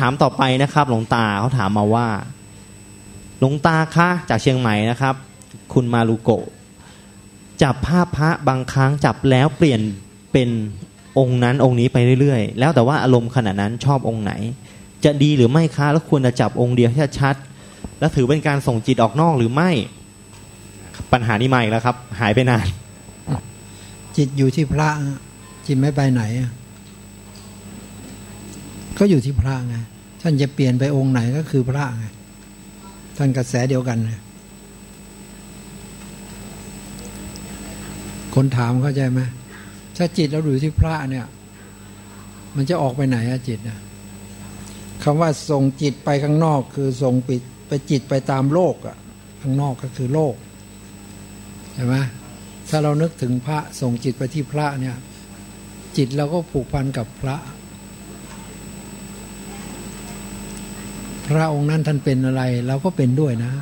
ถามต่อไปนะครับ หลวงตาเขาถามมาว่า หลวงตาคะจากเชียงใหม่นะครับ คุณมารุโกจับภาพพระบางครั้งจับแล้วเปลี่ยนเป็นองค์นั้นองค์นี้ไปเรื่อยๆ แล้วแต่ว่าอารมณ์ขณะนั้นชอบองค์ไหน จะดีหรือไม่คะแล้วควรจะจับองค์เดียวให้ชัด แล้วถือเป็นการส่งจิตออกนอกหรือไม่ ปัญหานี้มาอีกแล้วครับ หายไปนาน จิตอยู่ที่พระจิตไม่ไปไหนอะ ก็อยู่ที่พระไงท่านจะเปลี่ยนไปองค์ไหนก็คือพระไงท่านกระแสเดียวกันไงคนถามเข้าใจไหมถ้าจิตเราอยู่ที่พระเนี่ย มันจะออกไปไหนอะจิตอะคำว่าส่งจิตไปข้างนอก คือส่งปิดไปจิตไปตามโลกอะข้างนอกก็คือโลกใช่ไหมถ้าเรานึกถึงพระส่งจิตไปที่พระเนี่ย จิตเราก็ผูกพันกับพระ ระองค์นั้นท่านเป็นอะไร เราก็เป็นด้วยนะ